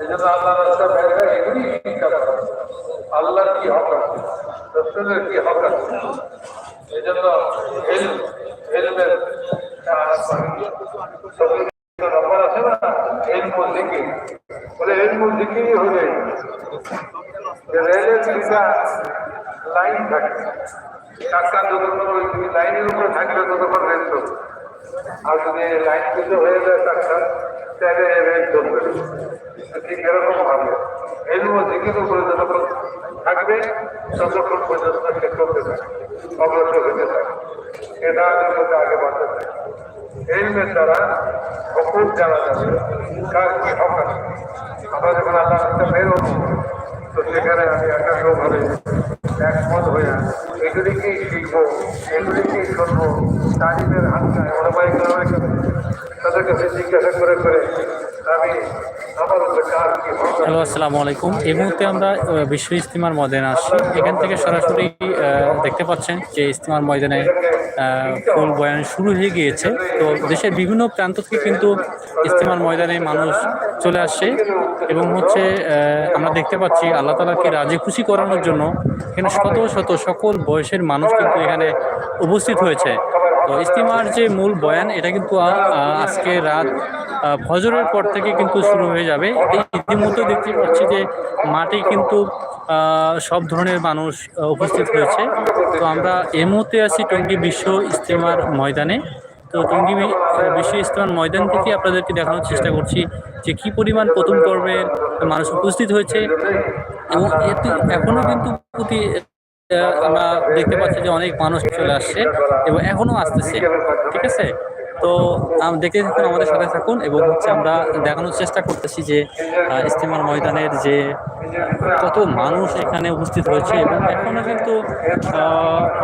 এই জন্য আল্লাহ রাস্তা বাইরে এগুলি শিক্ষা করা আল্লাহর কি হক আছে? রসুলের কি হক আছে? এই জন্য এলম, এলমের নম্বর আছে না? এলম দিকে বলে এলম দিকেই হলে রেলের দুইটা লাইন থাকে চাকা যতক্ষণ ওই লাইনের উপরে থাকলে ততক্ষণ রেল আর যদি লাইন কিছু হয়ে যায় তাহলে রেল চলবে। ঠিক এরকম ভাবে এলম দিকের উপরে যতক্ষণ থাকবে, ততক্ষণ পর্যন্ত সে চলতে থাকে অগ্রসর হতে থাকে এটা মধ্যে আগে বাড়তে থাকে এলমের দ্বারা হকুক জানা যাবে কার কি হক আছে আমরা যখন আল্লাহ রাস্তা বের হব, তো সেখানে আমি একাগ্রভাবে একমত হয়ে জিজ্ঞাসা করে করে হ্যালো, আসসালামু আলাইকুম। এই মুহূর্তে আমরা বিশ্ব ইস্তিমার ময়দানে আসছি। এখান থেকে সরাসরি দেখতে পাচ্ছেন যে ইস্তিমার ময়দানে ফুল বয়ান শুরু হয়ে গিয়েছে। তো দেশের বিভিন্ন প্রান্ত থেকে কিন্তু ইস্তিমার ময়দানে মানুষ চলে আসছে এবং হচ্ছে আমরা দেখতে পাচ্ছি আল্লাহ তালাকে রাজি খুশি করানোর জন্য এখানে শত শত সকল বয়সের মানুষ কিন্তু এখানে উপস্থিত হয়েছে। তো ইস্তিমার যে মূল বয়ান, এটা কিন্তু আজকে রাত ফজরের পর থেকে কিন্তু শুরু হয়ে যাবে। এই ইতিমধ্যে দেখতে পাচ্ছি যে মাঠে কিন্তু সব ধরনের মানুষ উপস্থিত হয়েছে। তো আমরা এই মুহূর্তে আছি টঙ্গী বিশ্ব ইস্তেমার ময়দানে। তো টঙ্গী বিশ্ব ইস্তেমার ময়দান থেকে আপনাদেরকে দেখানোর চেষ্টা করছি যে কি পরিমাণ প্রথম পর্বের মানুষ উপস্থিত হয়েছে। এবং এখনও কিন্তু প্রতি আমরা দেখতে পাচ্ছি যে অনেক মানুষ চলে আসছে এবং এখনও আসতেছে, ঠিক আছে? তো দেখতে থাকুন, আমাদের সাথে থাকুন এবং হচ্ছে আমরা দেখানোর চেষ্টা করতেছি যে ইস্তেমার ময়দানের যে কত মানুষ এখানে উপস্থিত হয়েছে এবং এখনও কিন্তু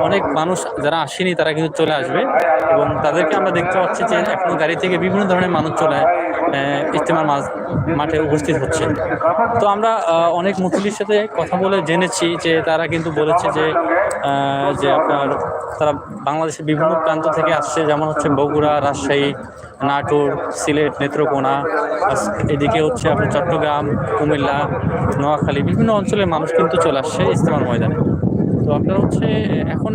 অনেক মানুষ যারা আসেনি তারা কিন্তু চলে আসবে। এবং তাদেরকে আমরা দেখতে পাচ্ছি যে এখনও গাড়ি থেকে বিভিন্ন ধরনের মানুষ চলে মাঝ, মাঠে উপস্থিত হচ্ছে। তো আমরা অনেক মুসলির সাথে কথা বলে জেনেছি যে তারা কিন্তু বলেছে যে যে আপনার তারা বাংলাদেশের বিভিন্ন প্রান্ত থেকে আসছে, যেমন হচ্ছে বগুড়া, রাজশাহী, নাটোর, সিলেট, নেত্রকোনা, এদিকে হচ্ছে আপনার চট্টগ্রাম, কুমিল্লা, নোয়াখালী, বিভিন্ন অঞ্চলের মানুষ কিন্তু চলে আসছে ইস্তেমার ময়দানে। তো আপনার হচ্ছে এখন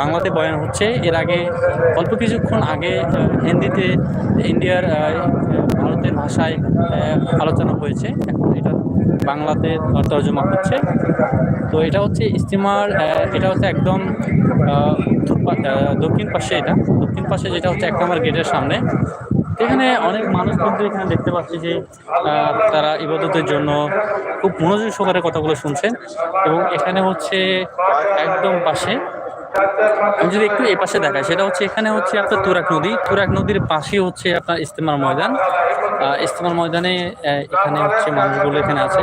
বাংলাতে বয়ান হচ্ছে। এর আগে অল্প কিছুক্ষণ আগে হিন্দিতে, ইন্ডিয়ার ভারতের ভাষায় আলোচনা হয়েছে। এখন এটা বাংলাতে তর্জমা হচ্ছে। তো এটা হচ্ছে ইস্তিমার এটা হচ্ছে একদম দক্ষিণ পাশে এটা। দক্ষিণ পাশে যেটা হচ্ছে এক নম্বর গেটের সামনে। এখানে অনেক মানুষ কিন্তু এখানে দেখতে পাচ্ছি যে তারা ইবাদতের জন্য খুব মনোযোগ সহকারে কথাগুলো শুনছেন এবং এখানে হচ্ছে একদম পাশে, আমি যদি একটু এই পাশে দেখাই, সেটা হচ্ছে এখানে হচ্ছে আপনার তুরাক নদী। তুরাক নদীর পাশে হচ্ছে আপনার ইস্তেমার ময়দান। ইস্তেমার ময়দানে এখানে হচ্ছে মানুষগুলো এখানে আছে।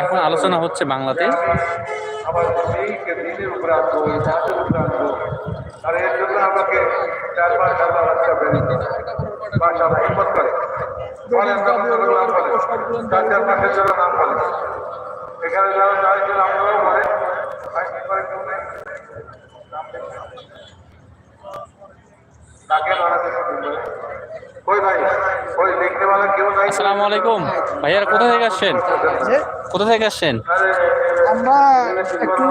এখান আলোচনা হচ্ছে বাংলাতে। আর এর জন্য আমাকে চার পাঁচ হাজার রাস্তা বেরিয়ে মাসালা হিম্মত করে। চার চার মাসের জন্য নাম বলে। এখানে যারা চারজন আমরাও বলে ভাই কি করে কেউ নেই তাকে লড়াতে ওই ভাই ওই দেখতে বলা কেউ নাই আসসালামু আলাইকুম। ভাইয়ারা কোথা থেকে আসছেন? যে? কোথা থেকে আসছেন? আমরা একটু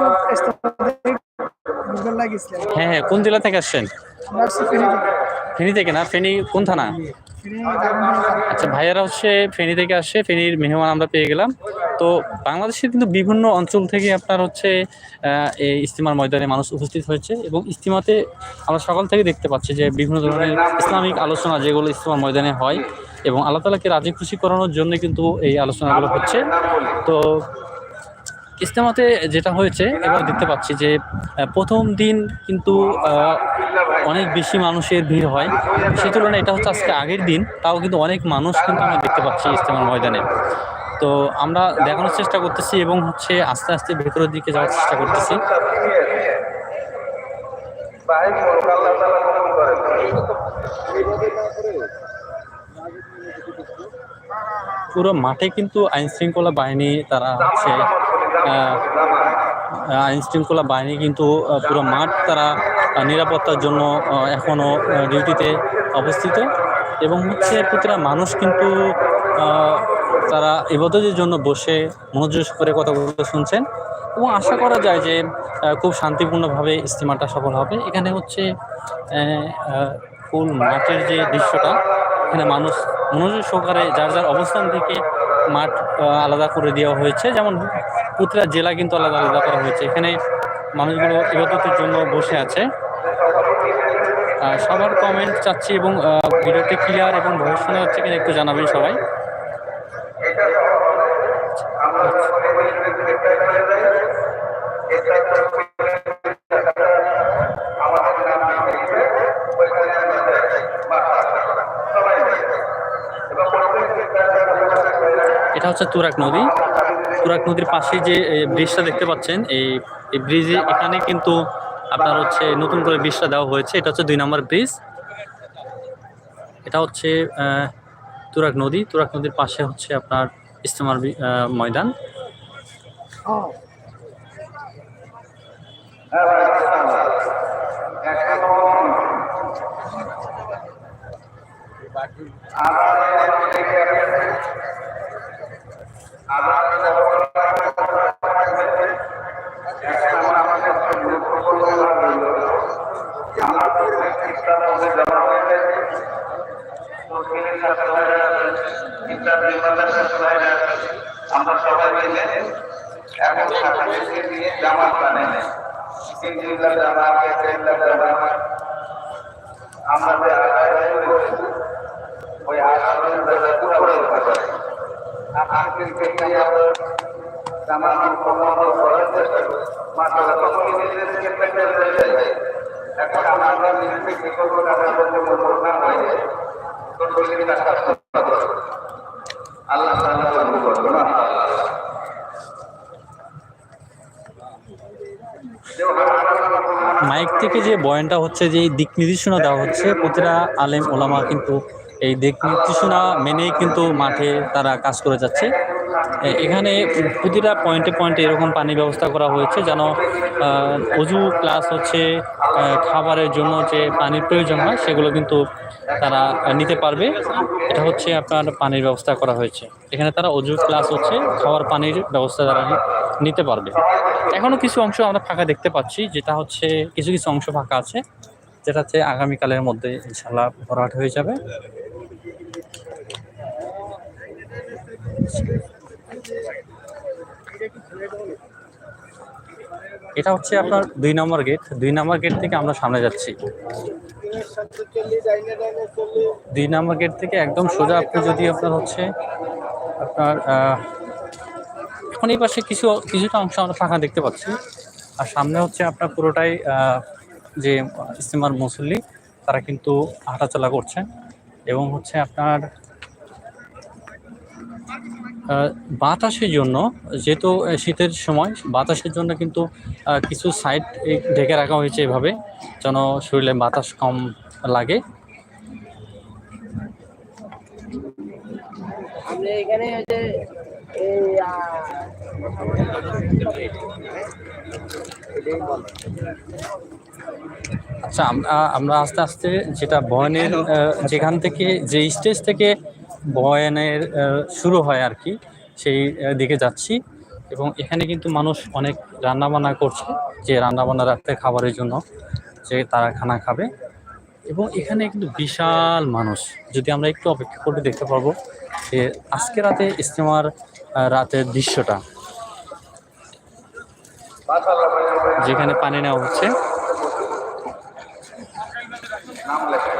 হ্যাঁ হ্যাঁ কোন জেলা থেকে আসছেন? ফেনী থেকে না? ফেনী কোন থানা? আচ্ছা ভাইয়ারা হচ্ছে ফেনী থেকে আসছে ফেনীর মেহমান আমরা পেয়ে গেলাম। তো বাংলাদেশের কিন্তু বিভিন্ন অঞ্চল থেকে আপনার হচ্ছে এই ইস্তিমার ময়দানে মানুষ উপস্থিত হয়েছে এবং ইস্তিমাতে আমরা সকাল থেকে দেখতে পাচ্ছি যে বিভিন্ন ধরনের ইসলামিক আলোচনা যেগুলো ইস্তিমার ময়দানে হয় এবং আল্লাহ তালাকে রাজি খুশি করানোর জন্য কিন্তু এই আলোচনাগুলো হচ্ছে। তো ইস্তেমাতে যেটা হয়েছে, এবার দেখতে পাচ্ছি যে প্রথম দিন কিন্তু অনেক বেশি মানুষের ভিড় হয়। সে তুলনায় এটা হচ্ছে আজকে আগের দিন, তাও কিন্তু অনেক মানুষ কিন্তু আমরা দেখতে পাচ্ছি ইস্তেমার ময়দানে। তো আমরা দেখানোর চেষ্টা করতেছি এবং হচ্ছে আস্তে আস্তে ভেতরের দিকে যাওয়ার চেষ্টা করতেছি। পুরো মাঠে কিন্তু আইন শৃঙ্খলা বাহিনী, তারা হচ্ছে আইন শৃঙ্খলা বাহিনী কিন্তু পুরো মাঠ তারা নিরাপত্তার জন্য এখনও ডিউটিতে অবস্থিত। এবং হচ্ছে প্রতিটা মানুষ কিন্তু তারা ইবাদতের জন্য বসে মনোযোগ করে কথাগুলো শুনছেন। এবং আশা করা যায় যে খুব শান্তিপূর্ণভাবে ইস্তেমাটা সফল হবে। এখানে হচ্ছে ফুল মাঠের যে দৃশ্যটা, এখানে মানুষ মনোযোগ সহকারে যার যার অবস্থান থেকে মাঠ আলাদা করে দেওয়া হয়েছে। যেমন প্রতিটা জেলা কিন্তু আলাদা আলাদা করা হয়েছে। এখানে মানুষগুলো ইবাদতের জন্য বসে আছে। সবার কমেন্ট চাচ্ছি এবং ভিডিওটি ক্লিয়ার এবং ভয়েস শোনা হচ্ছে কিনা একটু জানাবেন সবাই। এটা হচ্ছে তুরাক নদী। তুরাক নদীর পাশে যে ব্রিজটা দেখতে পাচ্ছেন, এই এই ব্রিজে এখানে কিন্তু আপনার হচ্ছে নতুন করে ব্রিজটা দেওয়া হয়েছে। এটা হচ্ছে দুই নম্বর ব্রিজ এটা হচ্ছে তুরাক নদী। তুরাক নদীর পাশে হচ্ছে আপনার ইস্তেমার ময়দান। হ্যাঁ হ্যাঁ ভাই এখন আমরা সবাই মিলে এখন সাথে নিয়ে জামাত বানাই আমরা যে আদায় করেছি ওই আদায়ের বেলা পুরো করে আজকের ক্ষেত্রে আমরা জামাত সম্পন্ন করার চেষ্টা করি মাসালা তখন নিজেদের ক্ষেত্রে রয়ে যায় এখন আমরা নিজেদের কি করব আমাদের জন্য না হয়ে যায় তো শরীরটা স্বাস্থ্য আল্লাহ তাআলা কবুল করুন মাশাআল্লাহ মাইক থেকে যে বয়ানটা হচ্ছে, যে দিক নির্দেশনা দেওয়া হচ্ছে, প্রতিটা আলেম ওলামা কিন্তু এই দিক নির্দেশনা মেনেই কিন্তু মাঠে তারা কাজ করে যাচ্ছে। এখানে প্রতিটা পয়েন্টে পয়েন্টে এরকম পানি ব্যবস্থা করা হয়েছে যেন অজু প্লাস হচ্ছে খাবারের জন্য যে পানির প্রয়োজন হয়, সেগুলো কিন্তু তারা নিতে পারবে। এটা হচ্ছে আপনার পানির ব্যবস্থা করা হয়েছে। এখানে তারা অজু প্লাস হচ্ছে, খাওয়ার পানির ব্যবস্থা তারা নিতে পারবে। এখনও কিছু অংশ আমরা ফাঁকা দেখতে পাচ্ছি, যেটা হচ্ছে কিছু কিছু অংশ ফাঁকা আছে, যেটা হচ্ছে আগামীকালের মধ্যে ইনশাল্লাহ ভরাট হয়ে যাবে। এটা হচ্ছে আপনার দুই নম্বর গেট। দুই নম্বর গেট থেকে আমরা সামনে যাচ্ছি। দুই নম্বর গেট থেকে একদম সোজা আপনি যদি আপনার হচ্ছে আপনার এখন এই পাশে কিছু, কিছুটা অংশ আমরা ফাঁকা দেখতে পাচ্ছি। আর সামনে হচ্ছে আপনার পুরোটাই যে ইস্তেমার মুসল্লি, তারা কিন্তু হাঁটাচলা করছেন। এবং হচ্ছে আপনার বাতাসের জন্য, যেহেতু শীতের সময়, বাতাসের জন্য কিন্তু কিছু সাইড ঢেকে রাখা হয়েছে এভাবে, যেন শরীরে বাতাস কম লাগে। এখানে আচ্ছা আমরা আস্তে আস্তে যেটা বয়নের যেখান থেকে যে স্টেজ থেকে বয়ানের শুরু হয় আর কি সেই দিকে যাচ্ছি। এবং এখানে কিন্তু মানুষ অনেক রান্নাবান্না করছে যে রান্নাবান্না রাখতে খাবারের জন্য যে তারা খানা খাবে। এবং এখানে কিন্তু বিশাল মানুষ। যদি আমরা একটু অপেক্ষা করে দেখতে পারব যে আজকে রাতে ইস্তেমার রাতের দৃশ্যটা। যেখানে পানি নেওয়া হচ্ছে নাম লেখা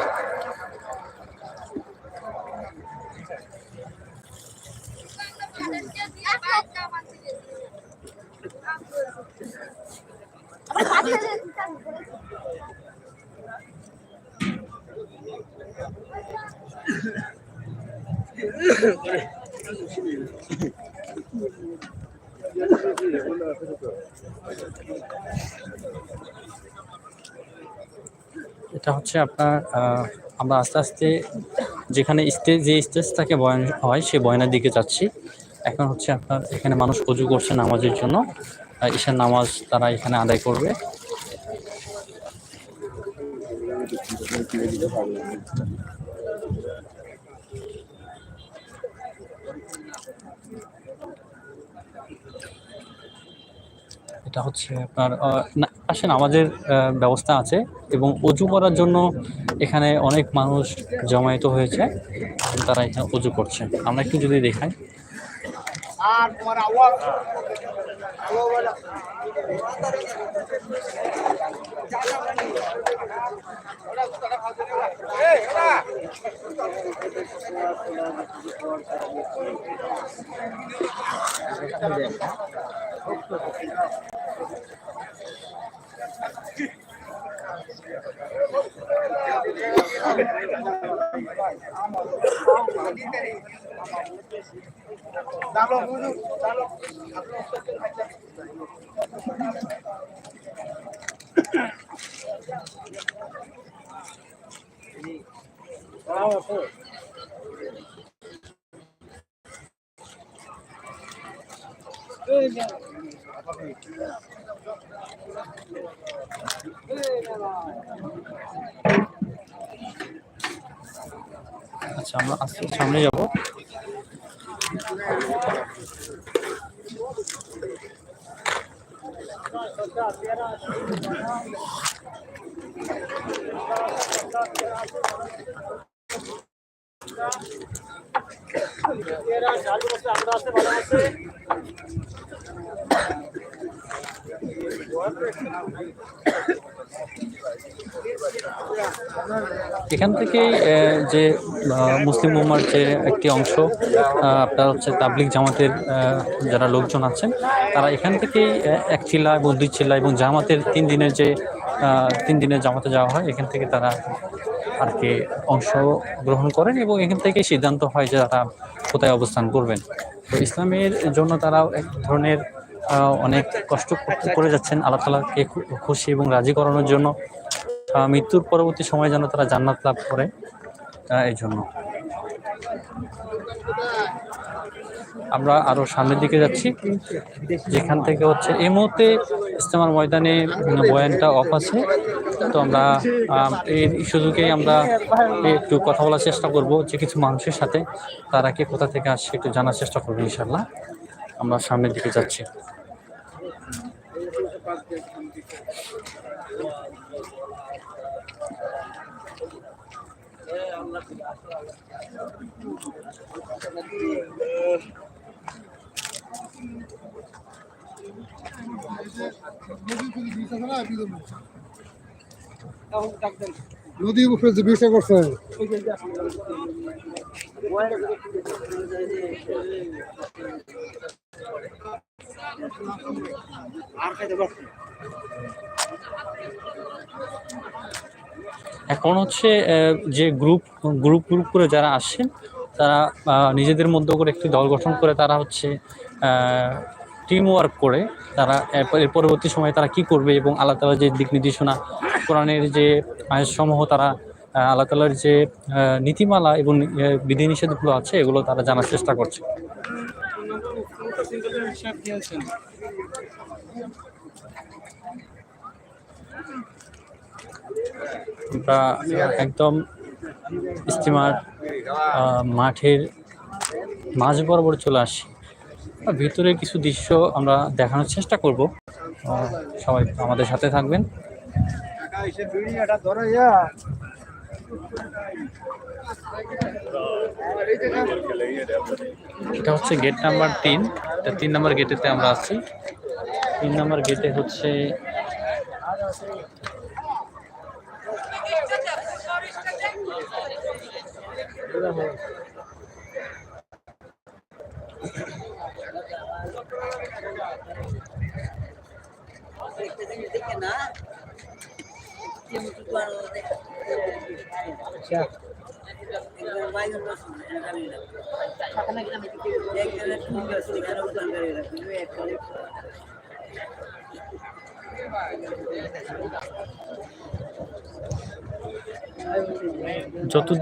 এটা হচ্ছে আপনার আমরা আস্তে আস্তে যেখানে স্টেজ যে স্টেজ থেকে বয়ান হয় সেই বয়ানের দিকে যাচ্ছি। এখন হচ্ছে আপনার এখানে মানুষ উজু করছে নামাজের জন্য। ঈশার নামাজ তারা এখানে আদায় করবে। এটা হচ্ছে আপনার আসেন আমাদের ব্যবস্থা আছে এবং অজু করার জন্য এখানে অনেক মানুষ জমায়েত হয়েছে তারা এখানে অজু করছে। আমরা একটু যদি দেখাই। আর দাঁড়ো বুঝু দাঁড়ো এখান থেকেই যে মুসলিম উম্মার যে একটি অংশ আপনার হচ্ছে তাবলিক জামাতের যারা লোকজন আছেন, তারা এখান থেকেই এক চিল্লা এবং দুই চিল্লা এবং জামাতের তিন দিনের যে তিন দিনের জামাতে যাওয়া হয়, এখান থেকে তারা আর কি অংশগ্রহণ করেন এবং এখান থেকে সিদ্ধান্ত হয় যে তারা কোথায় অবস্থান করবেন। তো ইসলামের জন্য তারা এক ধরনের অনেক কষ্ট করে যাচ্ছেন আল্লাহ তালাকে খুশি এবং রাজি করানোর জন্য। মৃত্যুর পরবর্তী সময় যেন তারা জান্নাত লাভ করে এই জন্য। আমরা আরও সামনের দিকে যাচ্ছি, যেখান থেকে হচ্ছে এই মুহূর্তে ইস্তেমার ময়দানে বয়ানটা অফ আছে। তো আমরা এই সুযোগে আমরা একটু কথা বলার চেষ্টা করব যে কিছু মানুষের সাথে, তারা কে কোথা থেকে আসছে একটু জানার চেষ্টা করব ইনশাল্লাহ আমরা সামনের দিকে যাচ্ছি। বিষয় করছে। এখন হচ্ছে যে গ্রুপ গ্রুপ গ্রুপ করে যারা আসছেন তারা নিজেদের মধ্যে করে একটি দল গঠন করে তারা হচ্ছে টিম ওয়ার্ক করে তারা এর পরবর্তী সময়ে তারা কি করবে এবং আল্লাহ তালার যে দিক নির্দেশনা, কোরআনের যে আয়াতসমূহ তারা আল্লাহ তালার যে নীতিমালা এবং বিধিনিষেধগুলো আছে, এগুলো তারা জানার চেষ্টা করছে। আমরা একদম ইস্তিমার মাঠের মাঝ বরাবর চলে আসি। ভিতরে কিছু দৃশ্য আমরা দেখানোর চেষ্টা করব। সবাই আমাদের সাথে থাকবেন। এটা হচ্ছে গেট নাম্বার তিন। তিন নাম্বার গেটেতে আমরা আছি। তিন নাম্বার গেটে হচ্ছে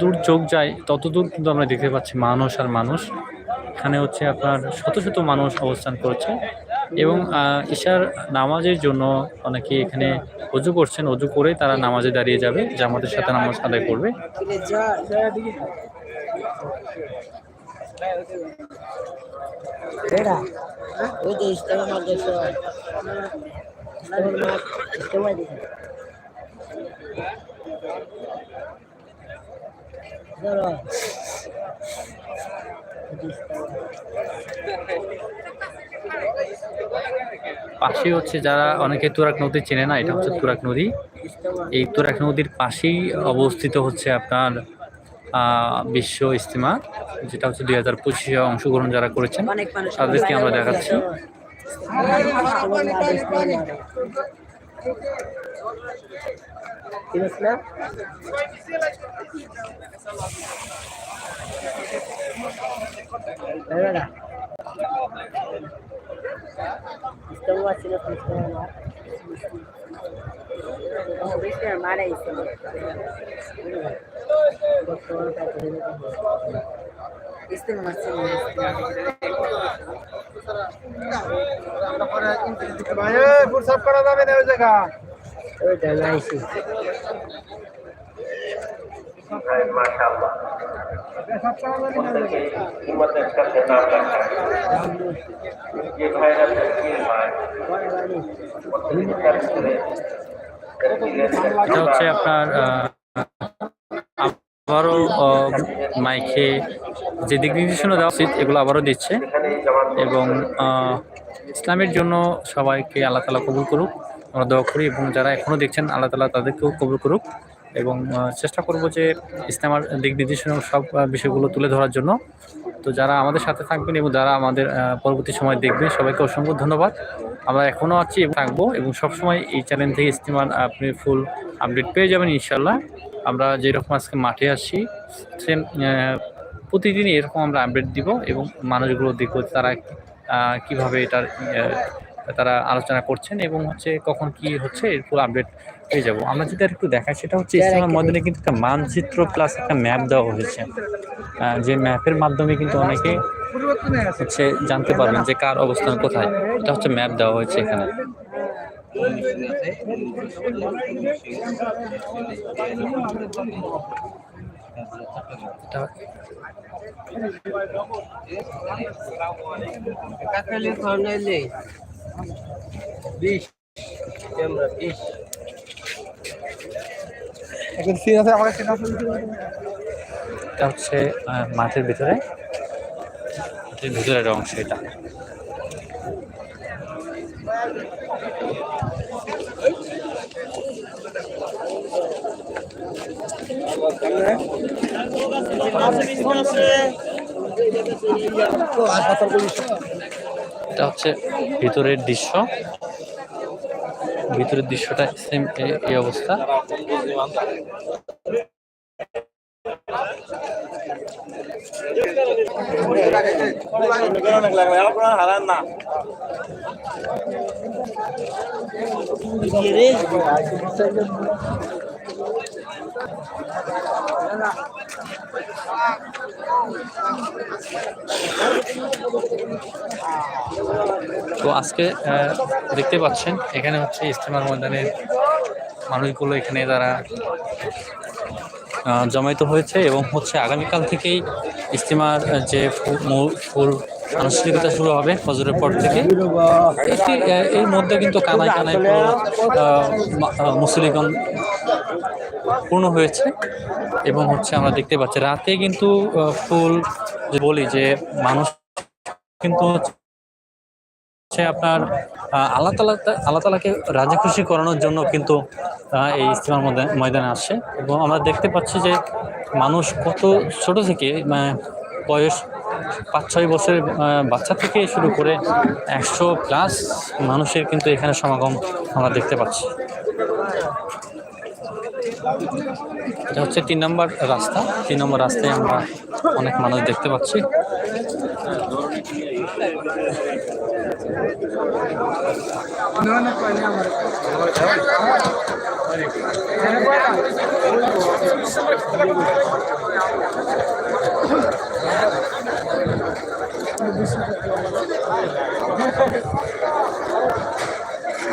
দূর চোখ যায় তত দূর কিন্তু আমরা দেখতে পাচ্ছি মানুষ আর মানুষ। এখানে হচ্ছে আপনার শত শত মানুষ অবস্থান করছে। এবং ঈশার নামাজের জন্য অনেকে এখানে অজু করছেন, অজু করে তারা নামাজে দাঁড়িয়ে যাবে জামাতের সাথে নামাজ আদায় করবে। ধরো পাশেই হচ্ছে যারা অনেকে তুরাক নদী চেনে না, এটা হচ্ছে তুরাক নদী। এই তুরাক নদীর পাশেই অবস্থিত হচ্ছে আপনার বিশ্ব ইস্তেমা যেটা হচ্ছে দুই হাজার পঁচিশে অংশগ্রহণ যারা করেছেন, তাদেরকে আমরা দেখাচ্ছি। চিনিস না এই বেটা। ইস্তেমা ছিল ইস্তেমা Oh, viste, mala ইস্তেমা ইস্তেমা ছিল ভাই ফুরসাপ করা যাবে না ওই জায়গা ওইটা নাইছি মাশাআল্লাহ সব করা যাবে না ওই জায়গা হিম্মতের সাথে নাম লেখা যে ভাইরা তসবির মায় প্রতিদিন কাজ করে এটা হচ্ছে আপনার আবারও মাইকে যে দিক নির্দেশনা দেওয়া উচিত, এগুলো আবারও দিচ্ছে। এবং ইসলামের জন্য সবাইকে আল্লাহ তালা কবুল করুক। আমরা দোয়া করি এবং যারা এখনও দেখছেন, আল্লাহ তালা তাদেরকেও কবুল করুক। এবং চেষ্টা করব যে ইসলামের দিক নির্দেশনা সব বিষয়গুলো তুলে ধরার জন্য। তো যারা আমাদের সাথে থাকবেন এবং যারা আমাদের পরবর্তী সময় দেখবেন সবাইকে অসংখ্য ধন্যবাদ। আমরা এখনও আছি এবং থাকব এবং সবসময় এই চ্যানেল থেকে ইস্তেমার আপনি ফুল আপডেট পেয়ে যাবেন ইনশাল্লাহ আমরা যেরকম আজকে মাঠে আসছি সেম প্রতিদিনই এরকম আমরা আপডেট দিব এবং মানুষগুলো দেখব তারা কীভাবে এটার তারা আলোচনা করছেন এবং হচ্ছে কখন কি হচ্ছে এর পুরো আপডেট পেয়ে যাব। আমরা যদি আর একটু দেখাই সেটা হচ্ছে ইসলামের মধ্যে কিন্তু একটা মানচিত্র প্লাস একটা ম্যাপ দেওয়া হয়েছে। যে ম্যাপের মাধ্যমে কিন্তু অনেকে হচ্ছে জানতে পারবেন যে কার অবস্থান কোথায়। এটা হচ্ছে ম্যাপ দেওয়া হয়েছে এখানে। কাকালি বিশ। ক্যামেরা বিশ। এখন সিন আছে আমাকে সিন আছে। এটা হচ্ছে মাঠের ভিতরে। মাঠের ভিতরের অংশ এটা। এটা হচ্ছে ভিতরের দৃশ্য। ভিতরের দৃশ্যটা সেম এই অবস্থা। তো আজকে দেখতে পাচ্ছেন, এখানে হচ্ছে ইস্তেমার ময়দানের মানুষগুলো এখানে তারা জমায়িত হয়েছে এবং হচ্ছে আগামীকাল থেকেই ইস্তেমার যে ফুল আনুষ্ঠানিকতা শুরু হবে ফজরের পর থেকে। এটি এর মধ্যে কিন্তু কানায় কানায় মুসলিগণ পূর্ণ হয়েছে। এবং হচ্ছে আমরা দেখতে পাচ্ছি, রাতে কিন্তু ফুল বলি যে মানুষ কিন্তু হচ্ছে আপনার আল্লাহ তালা, আল্লাহ তালাকে রাজি খুশি করানোর জন্য কিন্তু এই ইস্তেমার ময়দানে আসে এবং আমরা দেখতে পাচ্ছি যে মানুষ কত ছোট থেকে বয়স পাঁচ, ছয় বছরের বাচ্চা থেকে শুরু করে একশো প্লাস মানুষের কিন্তু এখানে সমাগম আমরা দেখতে পাচ্ছি। এটা হচ্ছে তিন নম্বর রাস্তা। তিন নম্বর রাস্তায় আমরা অনেক মানুষ দেখতে পাচ্ছি।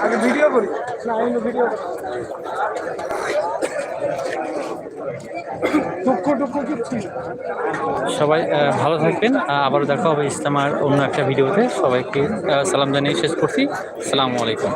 আগে ভিডিও করি। না ভিডিও টুকু টুকু কিচ্ছু সবাই ভালো থাকবেন। আবার দেখা হবে ইস্তামার অন্য একটা ভিডিওতে। সবাইকে সালাম জানিয়ে শেষ করছি। সালামু আলাইকুম।